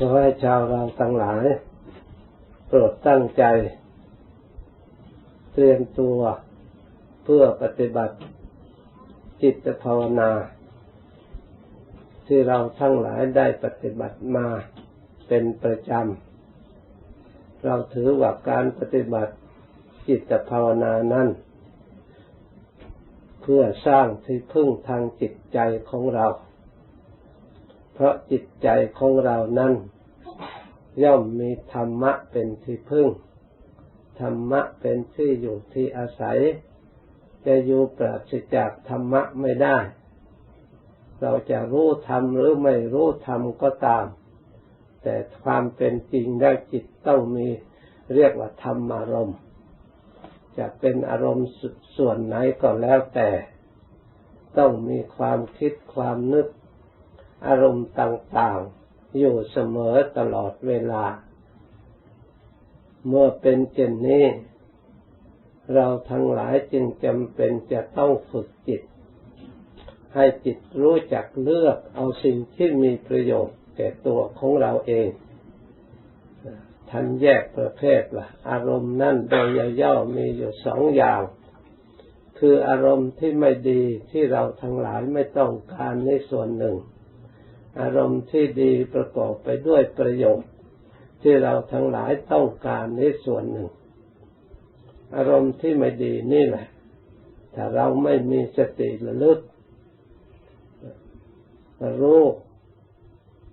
ขอให้ชาวเราทั้งหลาย โปรดตั้งใจ เตรียมตัวเพื่อปฏิบัติจิตภาวนา ที่เราทั้งหลายได้ปฏิบัติมาเป็นประจำ เราถือว่าการปฏิบัติจิตภาวนานั้น เพื่อสร้างที่พึ่งทางจิตใจของเรา เพราะจิตใจของเรานั้น ย่อมมีธรรมะเป็นที่พึ่ง ธรรมะเป็นที่อยู่ที่อาศัย จะอยู่ปราศจากธรรมะไม่ได้ เราจะรู้ธรรมหรือไม่รู้ธรรมก็ตาม แต่ความเป็นจริงได้จิตต้องมีเรียกว่าธรรมอารมณ์จะเป็นอารมณ์ส่วนไหนก็แล้วแต่ ต้องมีความคิดความนึก อารมณ์ต่างๆ อยู่เสมอตลอดเวลา เมื่อเป็นเช่นนี้ เราทั้งหลายจึงจำเป็นจะต้องฝึกจิต ให้จิตรู้จักเลือกเอาสิ่งที่มีประโยชน์แก่ตัวของเราเองท่านแยกประเภทว่าอารมณ์นั่นโดยย่อมีอยู่สองอย่าง คืออารมณ์ที่ไม่ดีที่เราทั้งหลายไม่ต้องการในส่วนหนึ่ง อารมณ์ที่ดีประกอบไปด้วยประโยชน์ ที่เราทั้งหลายต้องการในส่วนหนึ่ง อารมณ์ที่ไม่ดีนี่แหละถ้าเราไม่มีสติระลึกรู้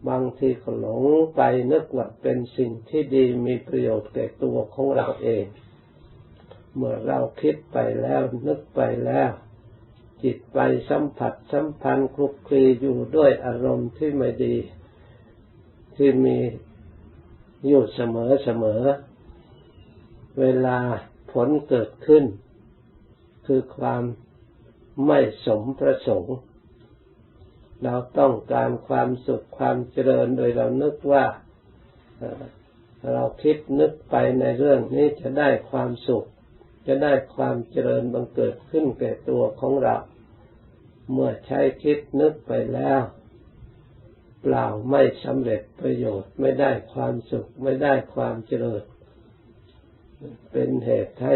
บางทีก็หลงไปนึกว่าเป็นสิ่งที่ดีมีประโยชน์แก่ตัวของเราเอง เมื่อเราคิดไปแล้วนึกไปแล้ว จิตไปสัมผัสสัมพันธ์คลุกคลีอยู่ด้วยอารมณ์ที่ไม่ดี ที่มีอยู่เสมอเสมอ เวลาผลเกิดขึ้น คือความไม่สมประสงค์ เราต้องการความสุขความเจริญโดยเรานึกว่าเราคิดนึกไปในเรื่องนี้จะได้ความสุข จะได้ความเจริญบังเกิดขึ้นแก่ตัวของเรา เมื่อใช้คิดนึกไปแล้ว เปล่าไม่สำเร็จประโยชน์ไม่ได้ความสุขไม่ได้ความเจริญ เป็นเหตุให้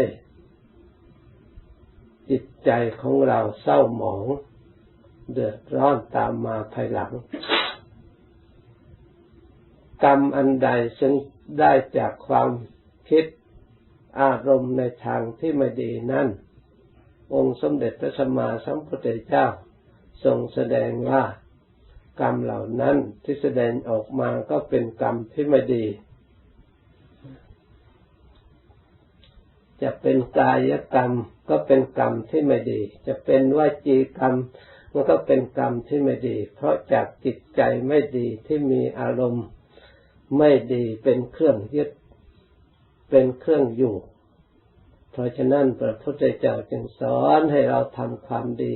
จิตใจของเราเศร้าหมอง เดือดร้อนตามมาภายหลัง กรรมอันใดซึ่งได้จากความคิดอารมณ์ในทางที่ไม่ดีนั่น องค์สมเด็จพระสัมมาสัมพุทธเจ้า ทรงแสดงว่ากรรมเหล่านั้นที่แสดงออกมาก็เป็นกรรมที่ไม่ดี จะเป็นกายกรรมก็เป็นกรรมที่ไม่ดี จะเป็นวจีกรรมมันก็เป็นกรรมที่ไม่ดี เพราะจากจิตใจไม่ดีที่มีอารมณ์ไม่ดีเป็นเครื่องยึดเป็นเครื่องอยู่ เพราะฉะนั้นพระพุทธเจ้าจึงสอนให้เราทำความดี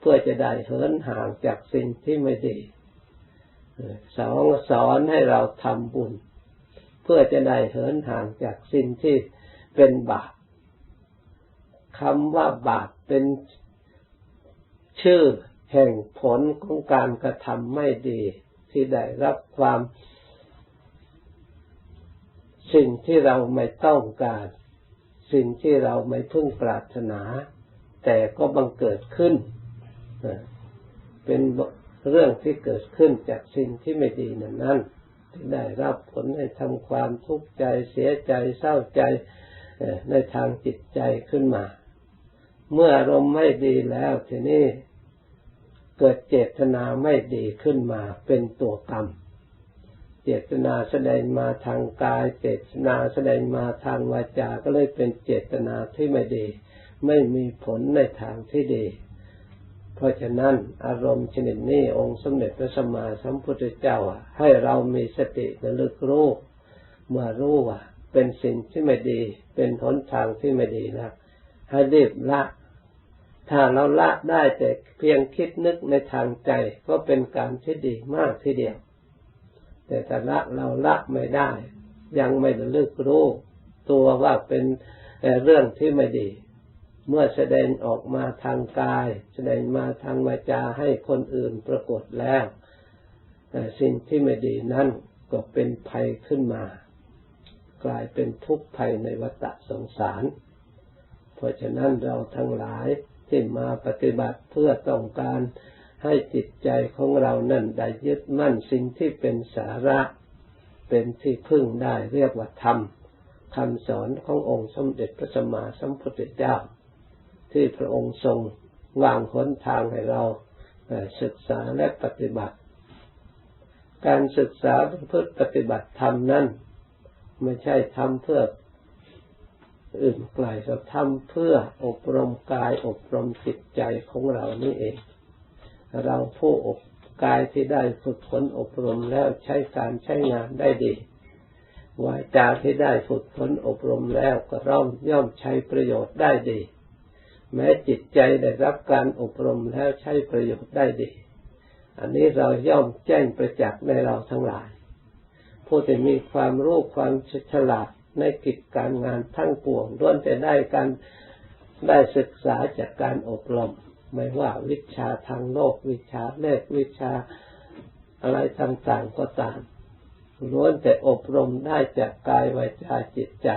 เพื่อจะได้เหินห่างจากสิ่งที่ไม่ดีสองสอนให้เราทำบุญ เพื่อจะได้เหินห่างจากสิ่งที่เป็นบาปคำว่าบาปเป็นชื่อแห่งผลของการกระทำไม่ดี ที่ได้รับความ สิ่งที่เราไม่ต้องการ สิ่งที่เราไม่พึ่งปรารถนา แต่ก็บังเกิดขึ้น เป็นเรื่องที่เกิดขึ้นจากสิ่งที่ไม่ดีนั้นนั้นที่ได้รับผลให้ทำความทุกข์ใจเสียใจเศร้าใจในทางจิตใจขึ้นมา เมื่ออารมณ์ไม่ดีแล้วทีนี้เกิดเจตนาไม่ดีขึ้นมาเป็นตัวกรรม เจตนาแสดงมาทางกาย เจตนาแสดงมาทางวาจาก็เลยเป็นเจตนาที่ไม่ดี ไม่มีผลในทางที่ดี เพราะฉะนั้นอารมณ์ชนิดนี้องค์สมเด็จพระสัมมาสัมพุทธเจ้าให้เรามีสติระลึกรู้เมื่อรู้ว่าเป็นสิ่งที่ไม่ดี เป็นหนทางที่ไม่ดีแล้วให้รีบละ ถ้าเราละได้แต่เพียงคิดนึกในทางใจก็เป็นการที่ดีมากทีเดียว แต่ถ้าละเราละไม่ได้ ยังไม่ระลึกรู้ตัวว่าเป็นเรื่องที่ไม่ดี เมื่อแสดงออกมาทางกาย แสดงมาทางวาจาให้คนอื่นปรากฏแล้วสิ่งที่ไม่ดีนั้นก็เป็นภัยขึ้นมา กลายเป็นทุกข์ภัยในวัฏสงสาร เพราะฉะนั้นเราทั้งหลายที่มาปฏิบัติเพื่อต้องการ ให้จิตใจของเรานั่นได้ยึดมั่นสิ่งที่เป็นสาระ เป็นที่พึ่งได้เรียกว่าธรรมคำสอนขององค์สมเด็จพระสัมมาสัมพุทธเจ้า ที่พระองค์ทรงวางหนทางให้เราศึกษาและปฏิบัติ การศึกษาเพื่อปฏิบัติธรรมนั้นไม่ใช่ทำเพื่ออื่นไกลเราทำเพื่ออบรมกายอบรมจิตใจของเรานี่เอง เราผู้อบกายที่ได้ฝึกฝนอบรมแล้วใช้การใช้งานได้ดีวาจาที่ได้ฝึกฝนอบรมแล้วก็ร่อมย่อมใช้ประโยชน์ได้ดี แม้จิตใจได้รับการอบรมแล้วใช้ประโยชน์ได้ดี อันนี้เราย่อมแจ้งประจักษ์ในเราทั้งหลาย ผู้ที่มีความรู้ความฉลาดในกิจการงานทั้งปวงล้วนจะได้การได้ศึกษาจากการอบรม ไม่ว่าวิชาทางโลกวิชาเลขวิชาอะไรต่างๆก็ตามล้วนแต่อบรมได้จากกายวาจาจิตใจ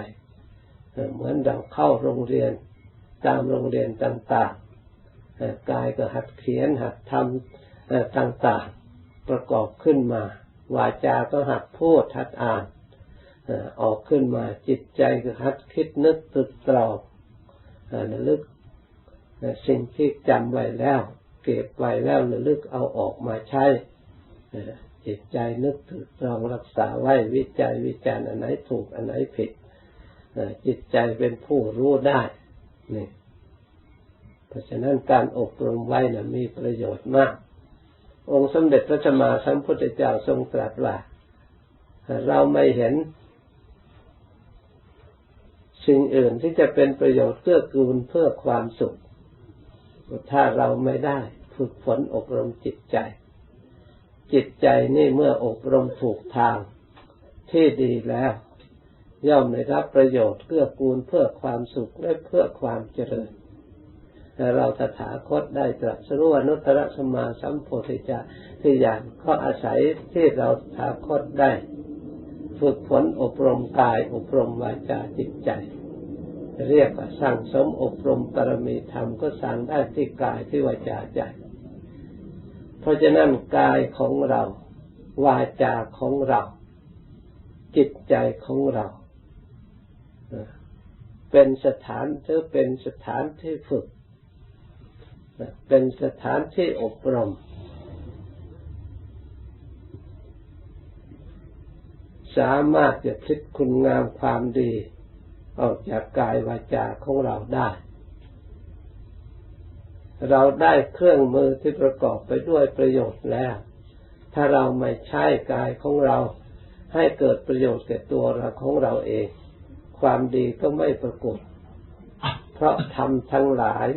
เหมือนเราเข้าโรงเรียนตามโรงเรียนต่างๆกายก็หัดเขียนหัดทำต่างๆ ประกอบขึ้นมา วาจาก็หัดพูดหัดอ่านออกขึ้นมาจิตใจก็หัดคิดนึกตึกตรองระลึก สิ่งที่จำไว้แล้ว เก็บไว้แล้วระลึกเอาออกมาใช้จิตใจนึกถึงตรองรักษาไว้วิจัยวิจารณ์อันไหนถูกอันไหนผิดจิตใจเป็นผู้รู้ได้นี่เพราะฉะนั้นการอบรมไว้นะมีประโยชน์มาก องค์สมเด็จพระสัมมาสัมพุทธเจ้าทรงตรัสว่า เราไม่เห็น สิ่งอื่นที่จะเป็นประโยชน์เพื่อกูลเพื่อความสุข ถ้าเราไม่ได้ ฝึกฝนอบรมจิตใจ จิตใจนี่เมื่ออบรมถูกทางที่ดีแล้ว ย่อมได้รับประโยชน์เพื่อกูลเพื่อความสุขและเพื่อความเจริญแต่เราตถาคตได้ตรัสรู้อนุตตรสมาสัมโพธิจาที่อย่างก็อาศัยที่เราตถาคตได้ ฝึกฝนอบรมกายอบรมวาจาจิตใจ เรียกว่าสั่งสมอบรมปรมีธรรมก็สั่งได้ที่กายที่วาจาใจ เพราะฉะนั้นกายของเรา วาจาของเรา จิตใจของเรา เป็นสถานหรือเป็นสถานที่ฝึก เป็นสถานที่อบรม สามารถจะคิดคุณงามความดี ออกจากกายวาจาของเราได้ เราได้เครื่องมือที่ประกอบไปด้วยประโยชน์แล้ว ถ้าเราไม่ใช้กายของเรา ให้เกิดประโยชน์แก่ตัวเราของเราเอง ความดีก็ไม่ปรากฏ เพราะทำทั้งหลาย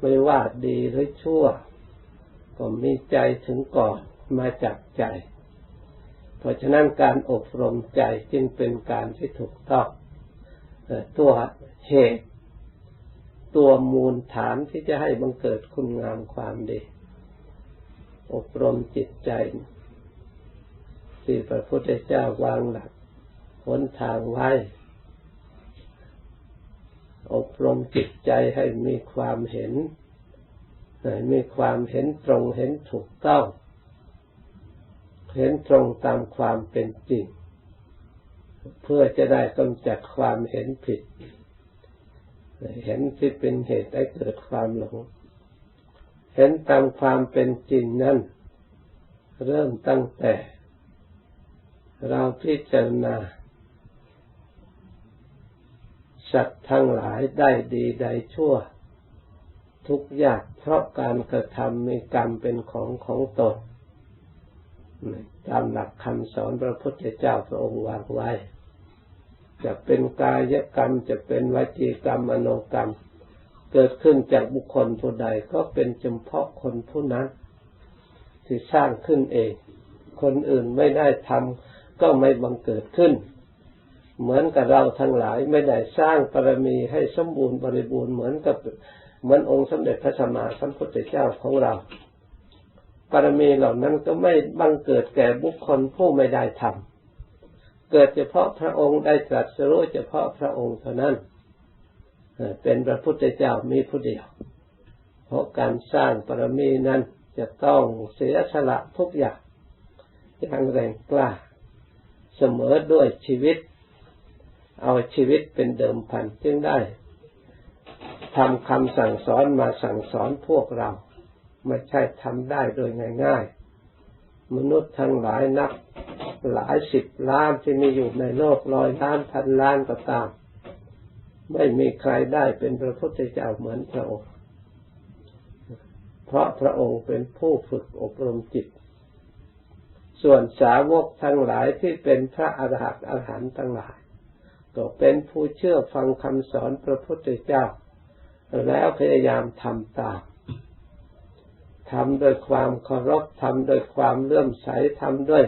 ไม่ว่าดีหรือชั่ว ก็มีใจถึงก่อนมาจากใจ เพราะฉะนั้นการอบรมใจจึงเป็นการที่ถูกต้อง ตัวเหตุ ตัวมูลฐานที่จะให้บังเกิดคุณงามความดี อบรมจิตใจที่พระพุทธเจ้าวางหลักหนทางไว้ อบรมจิตใจให้มีความเห็นมีความเห็นตรงเห็นถูกต้อง เห็นตรงตามความเป็นจริง เพื่อจะได้กำจัดความเห็นผิด เห็นที่เป็นเหตุให้เกิดความหลง เห็นตามความเป็นจริงนั้นเริ่มตั้งแต่ เราพิจารณาสัตว์ทั้งหลายได้ดีได้ชั่ว ทุกอย่ากเพราะการกระทำมีกรรมเป็นของของตน ตามหลักคำสอนพระพุทธเจ้าพระองค์วางไว้ จะเป็นกายกรรมจะเป็นวจีกรรมมโนกรรม เกิดขึ้นจากบุคคลผู้ใดก็เป็นเฉพาะคนผู้นั้น ที่สร้างขึ้นเอง คนอื่นไม่ได้ทำก็ไม่บังเกิดขึ้น เหมือนกับเราทั้งหลายไม่ได้สร้างปรมีให้สมบูรณ์บริบูรณ์เหมือนกับเหมือนองค์สมเด็จพระสัมมาสัมพุทธเจ้าของเรา ปรมีเหล่านั้นก็ไม่บังเกิดแก่บุคคลผู้ไม่ได้ทำเกิดเฉพาะพระองค์ได้ตรัสรู้เฉพาะพระองค์เท่านั้นเป็นพระพุทธเจ้ามีผู้เดียว เพราะการสร้างปรมีนั้นจะต้องเสียสละทุกอย่างอย่างแรงกล้า เสมอด้วยชีวิต เอาชีวิตเป็นเดิมพันจึงได้ทำคำสั่งสอนมาสั่งสอนพวกเรา ไม่ใช่ทำได้โดยง่ายๆ มนุษย์ทั้งหลายนับหลายสิบล้านที่มีอยู่ในโลกร้อยล้านพันล้านก็ตาม ไม่มีใครได้เป็นพระพุทธเจ้าเหมือนพระองค์ เพราะพระองค์เป็นผู้ฝึกอบรมจิต ส่วนสาวกทั้งหลายที่เป็นพระอรหันต์อรหันต์ทั้งหลาย ก็เป็นผู้เชื่อฟังคำสอนพระพุทธเจ้า แล้วพยายามทำตาม ทำโดยความเคารพทำโดยความเลื่อมใสทำด้วย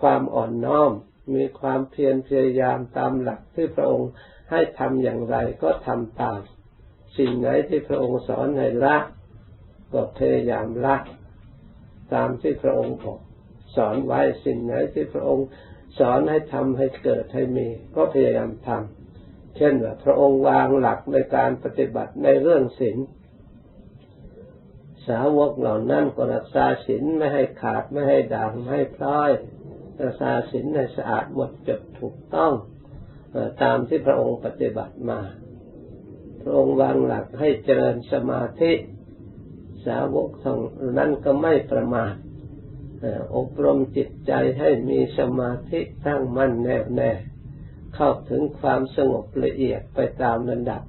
ความอ่อนน้อม มีความเพียรพยายามตามหลักที่พระองค์ให้ทำอย่างไรก็ทำตาม สิ่งไหนที่พระองค์สอนให้ละก็พยายามละตามที่พระองค์บอกสอนไว้สิ่งไหนที่พระองค์สอนให้ทำให้เกิดให้มีก็พยายามทำเช่นว่าพระองค์วางหลักในการปฏิบัติในเรื่องศีล สาวกเหล่านั้นก็รักษาศีลไม่ให้ขาดไม่ให้ด่างไม่ให้พลอยรักษาศีลให้สะอาดหมดจดถูกต้องตามที่พระองค์ปฏิบัติมา พระองค์วางหลักให้เจริญสมาธิ สาวกทองนั้นก็ไม่ประมาทอบรมจิตใจให้มีสมาธิตั้งมั่นแน่วแน่ เข้าถึงความสงบละเอียดไปตามระดับ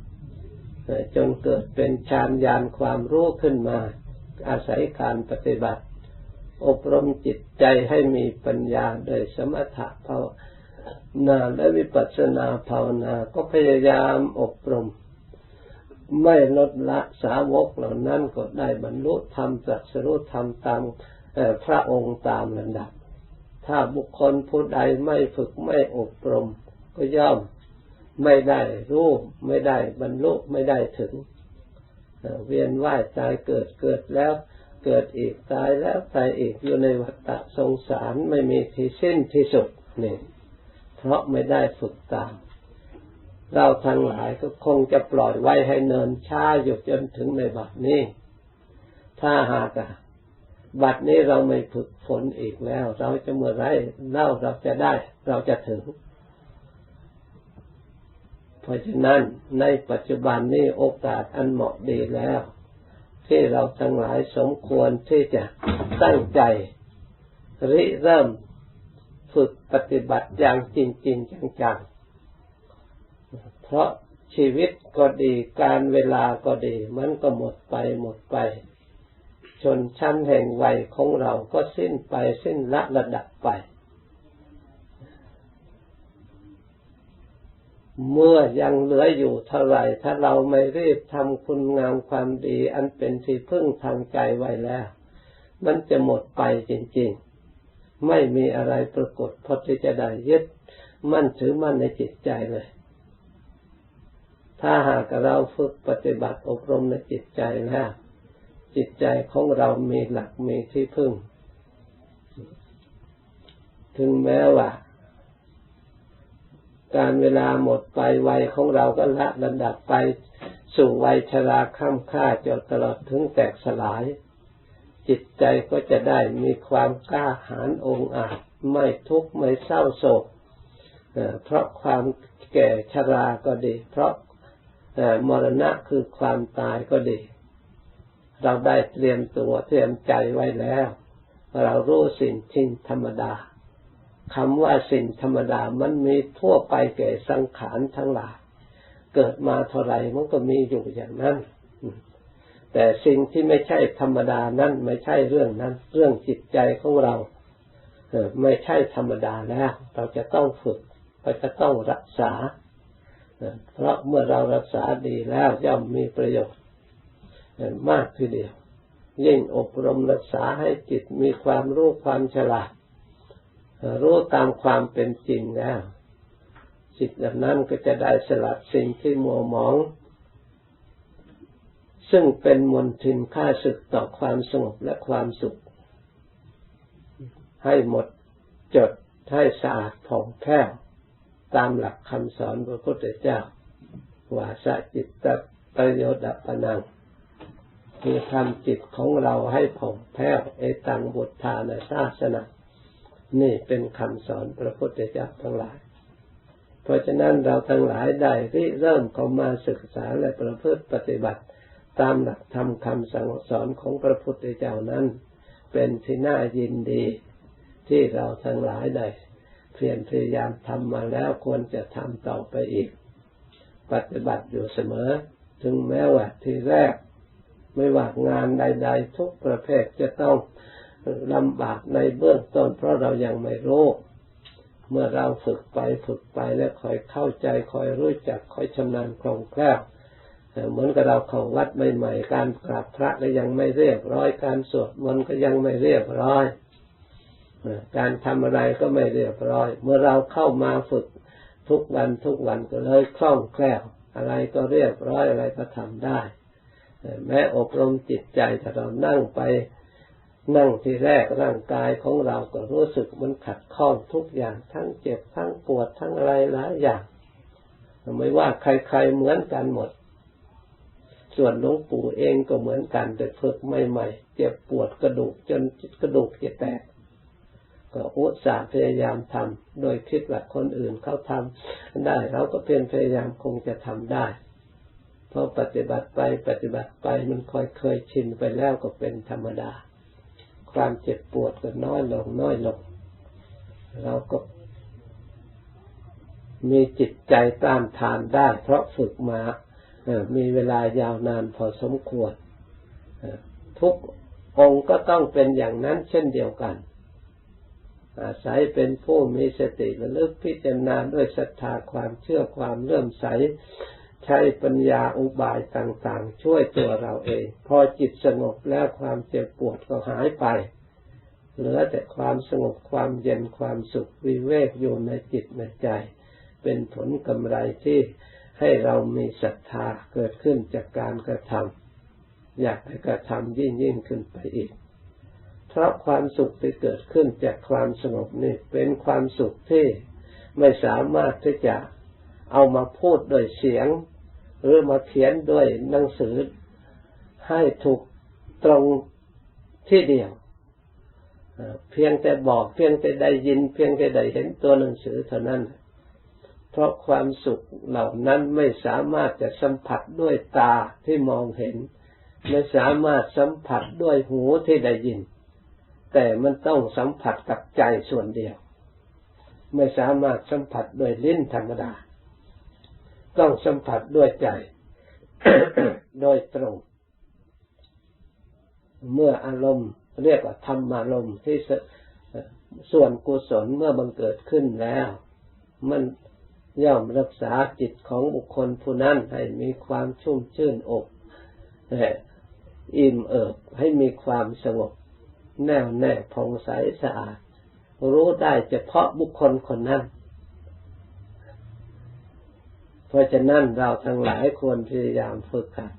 จนเกิดเป็นฌานญาณความรู้ขึ้นมา อาศัยการปฏิบัติ อบรมจิตใจให้มีปัญญาโดยสมถะภาวนาและวิปัสสนาภาวนา ก็พยายามอบรม ไม่ลดละสาวกเหล่านั้นก็ได้บรรลุธรรมจักสรุธรรมตามพระองค์ตามระดับ ถ้าบุคคลผู้ใดไม่ฝึกไม่อบรม ก็ย่อมไม่ได้รู้ไม่ได้บรรลุไม่ได้ถึง เวียนว่ายตายเกิดเกิดแล้วเกิดอีกตายแล้วตายอีกอยู่ในวัฏฏะสงสารไม่มีที่สิ้นที่สุดนี่เพราะไม่ได้ฝึกตาม เราทั้งหลายก็คงจะปล่อยไว้ให้เนินช้าอยู่จนถึงในบัดนี้ ถ้าหากบัดนี้เราไม่ฝึกฝนอีกแล้ว เราจะเมื่อไรเล่าเราจะได้ เราจะถึง เพราะฉะนั้นในปัจจุบันนี้โอกาสอันเหมาะดีแล้ว ที่เราทั้งหลายสมควรที่จะตั้งใจ ริเริ่มฝึกปฏิบัติอย่างจริงจริงจังๆ เพราะชีวิตก็ดีการเวลาก็ดี มันก็หมดไปหมดไปจนชั้นแห่งวัยของเราก็สิ้นไปสิ้นละระดับไป เมื่อยังเหลืออยู่เท่าไหร่ถ้าเราไม่รีบทำคุณงามความดี อันเป็นที่พึ่งทางใจไว้แล้ว มันจะหมดไปจริง ๆ ไม่มีอะไรปรากฏพอที่จะได้ยึดมั่นถือมั่นในจิตใจเลย ถ้าหากเราฝึกปฏิบัติอบรมในจิตใจแล้วจิตใจของเรามีหลักมีที่พึ่ง ถึงแม้ว่า การเวลาหมดไปวัยของเราก็ละระดับไปสู่วัยชราข้ามค่าจนตลอดถึงแตกสลาย จิตใจก็จะได้มีความกล้าหาญองอาจไม่ทุกข์ไม่เศร้าโศกเพราะความแก่ชราก็ดี เพราะมรณะคือความตายก็ดี เราได้เตรียมตัวเตรียมใจไว้แล้ว เรารู้สิ่งทิ้งธรรมดา คำว่าสิ่งธรรมดามันมีทั่วไปแก่สังขารทั้งหลายเกิดมาเท่าไรมันก็มีอยู่อย่างนั้น แต่สิ่งที่ไม่ใช่ธรรมดานั้นไม่ใช่เรื่องนั้น เรื่องจิตใจของเราไม่ใช่ธรรมดาแล้ว เราจะต้องฝึกเราจะต้องรักษา เพราะเมื่อเรารักษาดีแล้วย่อมมีประโยชน์มากทีเดียว ยิ่งอบรมรักษาให้จิตมีความรู้ความฉลาด รู้ตามความเป็นจริงแล้วจิตแบบนั้นก็จะได้สลัดสิ่งที่มัวหมอง ซึ่งเป็นมลทินค่าศึกต่อความสงบและความสุข ให้หมดจดให้สะอาดผ่องแผ้วตามหลักคำสอนพระพุทธเจ้าว่าสจิตตประโยชน์ปนังคือทำจิตของเราให้ผ่องแผ้วเอตังบุตธานาศาสนา นี่เป็นคำสอนพระพุทธเจ้าทั้งหลาย เพราะฉะนั้นเราทั้งหลายได้ที่เริ่มเข้ามาศึกษาและประพฤติปฏิบัติ ตามหลักธรรมคำสั่งสอนของพระพุทธเจ้านั้น เป็นที่น่ายินดี ที่เราทั้งหลายได้เพียรพยายามทำมาแล้วควรจะทำต่อไปอีก ปฏิบัติอยู่เสมอ ถึงแม้ว่าที่แรก ไม่ว่างานใด ๆ ทุกประเภทจะต้อง ลำบากในเบื้องต้นเพราะเรายังไม่รู้ เมื่อเราฝึกไปฝึกไปแล้วคอยเข้าใจคอยรู้จักคอยชำนาญคล่องแคล่วเหมือนกับเราเข้าวัดใหม่ๆการกราบพระก็ยังไม่เรียบร้อย การสวดมนต์ก็ยังไม่เรียบร้อยการทำอะไรก็ไม่เรียบร้อย เมื่อเราเข้ามาฝึกทุกวันทุกวันก็เลยคล่องแคล่วอะไรก็เรียบร้อยอะไรก็ทำได้ แม้อบรมจิตใจถ้าเรานั่งไป นั่งที่แรกร่างกายของเราก็รู้สึกมันขัดข้องทุกอย่างทั้งเจ็บทั้งปวดทั้งอะไรหลายอย่างไม่ว่าใครๆเหมือนกันหมด ส่วนหลวงปู่เองก็เหมือนกันแต่ฝึกใหม่ๆเจ็บปวดกระดูกจนกระดูกจะแตกก็อุตส่าห์พยายามทำโดยคิดว่าคนอื่นเขาทำได้ เราก็เพียรพยายามคงจะทำได้พราะปฏิบัติไปปฏิบัติไปมันค่อยเคยชินไปแล้วก็เป็นธรรมดา ความเจ็บปวดก็น้อยลงน้อยลง เราก็มีจิตใจต้านทานได้ เพราะฝึกมามีเวลายาวนานพอสมควรทุกองค์ก็ต้องเป็นอย่างนั้นเช่นเดียวกัน อาศัยเป็นผู้มีสติระลึกพิจารณาด้วยศรัทธาความเชื่อความเลื่อมใส ใช้ปัญญาอุบายต่างๆ ช่วยตัวเราเอง พอจิตสงบแล้วความเจ็บปวดก็หายไป เหลือแต่ความสงบความเย็นความสุขวิเวกอยู่ในจิตในใจ เป็นผลกำไรที่ให้เรามีศรัทธาเกิดขึ้นจากการกระทำอยากให้กระทำยิ่งยิ่งขึ้นไปอีก เพราะความสุขที่เกิดขึ้นจากความสงบนี่เป็นความสุขที่ไม่สามารถที่จะเอามาพูดโดยเสียง หรือมาเขียนด้วยหนังสือให้ถูกตรงที่เดียว เพียงแต่บอกเพียงแต่ได้ยิน เพียงแต่ได้เห็นตัวหนังสือเท่านั้น เพราะความสุขเหล่านั้นไม่สามารถจะสัมผัสด้วยตาที่มองเห็น ไม่สามารถสัมผัสด้วยหูที่ได้ยิน แต่มันต้องสัมผัสกับใจส่วนเดียว ไม่สามารถสัมผัสด้วยลิ้นธรรมดา ต้องสัมผัสด้วยใจ โดยตรง เมื่ออารมณ์ เรียกว่าธรรมารมณ์ที่ส่วนกุศลเมื่อบังเกิดขึ้นแล้ว มันย่อมรักษาจิตของบุคคลผู้นั้นให้มีความชุ่มชื่นอกอิ่มเอิบให้มีความสงบแน่วแน่ผ่องใสสะอาด รู้ได้เฉพาะบุคคลคนนั้น เพราะฉะนั้นเราทั้งหลายควรพยายามฝึกกัน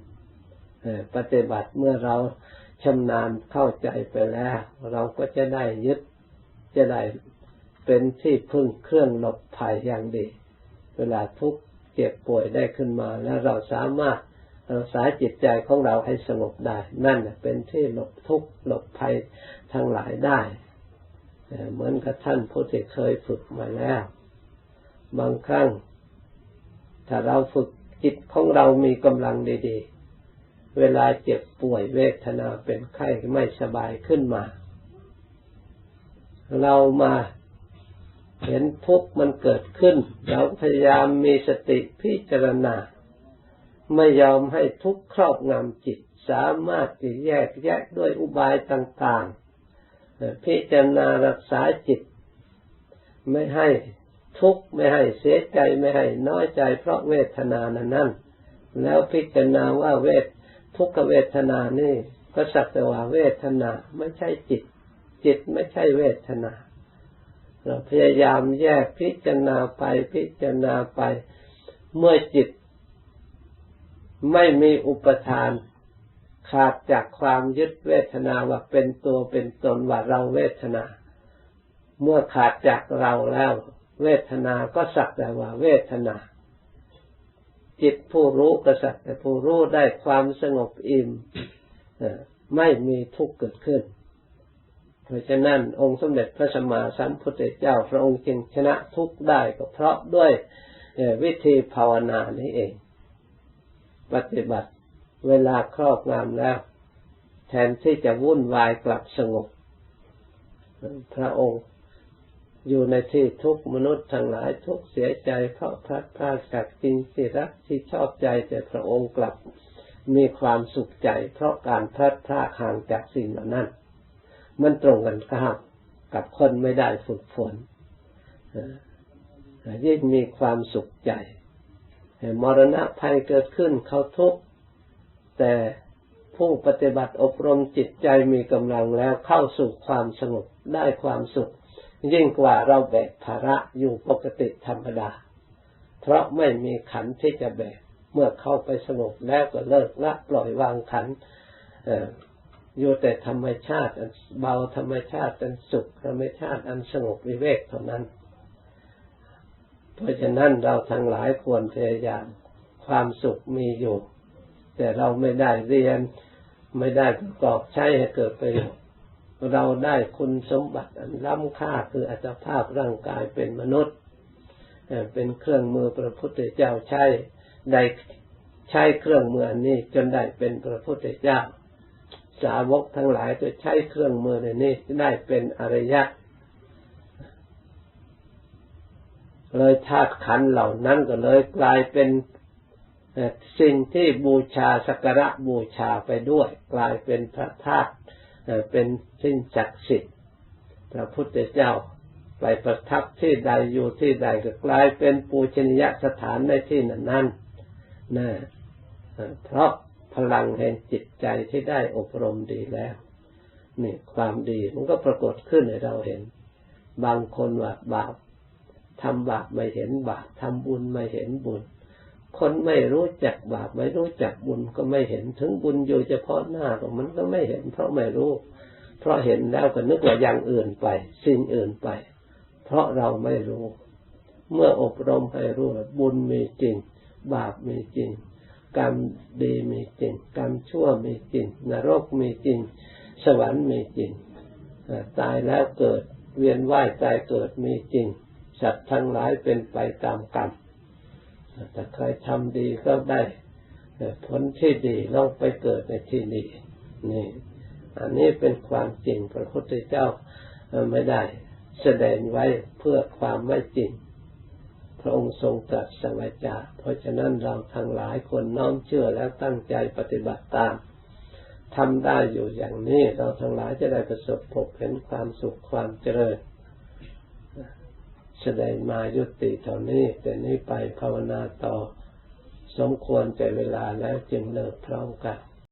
ปฏิบัติเมื่อเรา ชำนาญเข้าใจไปแล้ว เราก็จะได้ยึดจะได้เป็นที่พึ่งเครื่องหลบภัยอย่างดี เวลาทุกข์เจ็บป่วยได้ขึ้นมาแล้วเราสามารถรักษาจิตใจของเราให้สงบได้ นั่นเป็นที่หลบทุกข์หลบภัยทั้งหลายได้ เหมือนกับท่านผู้ที่เคยฝึกมาแล้ว บางครั้ง ถ้าเราฝึกจิตของเรามีกำลังดี ๆ เวลาเจ็บป่วยเวทนาเป็นไข้ไม่สบายขึ้นมา เรามาเห็นทุกข์มันเกิดขึ้น เราพยายามมีสติพิจารณา ไม่ยอมให้ทุกข์ครอบงำจิต สามารถจะแยกแยกด้วยอุบายต่างๆ พิจารณารักษาจิต ไม่ให้ทุกข์ไม่ให้เสียใจไม่ให้น้อยใจเพราะเวทนานั้นนั่นแล้วพิจารณาว่าเวท ทุกขเวทนานี่ก็สักแต่ว่าเวทนาไม่ใช่จิต จิตไม่ใช่เวทนา เราพยายามแยกพิจารณาไปพิจารณาไป เมื่อจิต ไม่มีอุปทาน ขาดจากความยึดเวทนาว่าเป็นตัวเป็นตนว่าเราเวทนา เมื่อขาดจากเราแล้ว เวทนาก็สักแต่ว่าเวทนา จิตผู้รู้ก็สักแต่ผู้รู้ได้ความสงบอิ่มไม่มีทุกข์เกิดขึ้น เพราะฉะนั้นองค์สมเด็จพระสัมมาสัมพุทธเจ้า พระองค์จึงชนะทุกข์ได้ก็เพราะด้วยวิธีภาวนานี้เอง ปฏิบัติเวลาครอบงำแล้ว แทนที่จะวุ่นวายกลับสงบ พระองค์ อยู่ในที่ทุกมนุษย์ทั้งหลายทุกเสียใจเพราะพลัดพรากจากจริงที่รักที่ชอบใจแต่พระองค์กลับมีความสุขใจ เพราะการพลัดพรากห่างจากสิ่งเหล่านั้น มันตรงกันข้ามกับคนไม่ได้ฝึกฝนยิ่งมีความสุขใจมรณะภัยเกิดขึ้นเขาทุกข์แต่ผู้ปฏิบัติอบรมจิตใจมีกำลังแล้วเข้าสู่ความสงบได้ความสุข ยิ่งกว่าเราแบกภาระอยู่ปกติธรรมดา เพราะไม่มีขันที่จะแบก เมื่อเข้าไปสงบแล้วก็เลิกละปล่อยวางขันอยู่แต่ธรรมชาติอันเบาธรรมชาติอันสุขธรรมชาติอันสงบวิเวกเท่านั้น เพราะฉะนั้นเราทั้งหลายควรพยายามความสุขมีอยู่ แต่เราไม่ได้เรียน ไม่ได้ประกอบใช้ให้เกิดประโยชน์ เราได้คุณสมบัติอันล้ำค่าคืออัตภาพร่างกายเป็นมนุษย์ เป็นเครื่องมือพระพุทธเจ้าใช้ได้ใช้เครื่องมือนี้จนได้เป็นพระพุทธเจ้า สาวกทั้งหลายจะใช้เครื่องมือในนี้ได้เป็นอริยะเลยธาตุขันเหล่านั้นก็เลยกลายเป็นสิ่งที่บูชาสักการะบูชาไปด้วย กลายเป็นพระธาตุ เป็นสิ่งศักดิ์สิทธิ์พระพุทธเจ้าไปประทับที่ใดอยู่ที่ใดก็กลายเป็นปูชนียสถานในที่นั้นนั้นนะเพราะพลังแห่งจิตใจที่ได้อบรมดีแล้วนี่ความดีมันก็ปรากฏขึ้นให้เราเห็น บางคนว่าบาปทำบาปไม่เห็นบาปทำบุญไม่เห็นบุญ คนไม่รู้จักบาปไม่รู้จักบุญก็ไม่เห็นถึงบุญอยู่เฉพาะหน้าก็มันก็ไม่เห็น เพราะไม่รู้ เพราะเห็นแล้วก็นึกว่าอย่างอื่นไป สิ่งอื่นไป เพราะเราไม่รู้ เมื่ออบรมให้รู้บุญมีจริง บาปมีจริง กรรมดีมีจริง กรรมชั่วมีจริง นรกมีจริง สวรรค์มีจริงตายแล้วเกิดเวียนว่ายตายเกิดมีจริงสัตว์ทั้งหลายเป็นไปตามกรรม ถ้าใครทำดีก็ได้ผลที่ดีลองไปเกิดในที่ดีนี่ อันนี้เป็นความจริงพระพุทธเจ้าไม่ได้ แสดงไว้เพื่อความไม่จริง พระองค์ทรงตรัสสังจาเพราะฉะนั้นเราทั้งหลายคนน้อมเชื่อแล้วตั้งใจปฏิบัติตามทำได้อยู่อย่างนี้ เราทั้งหลายจะได้ประสบพบเห็นความสุขความเจริญ แสดงมายุติเท่านี้ แต่นี้ไปภาวนาต่อ สมควรแต่เวลาแล้วจึงเลิกพร้อมกัน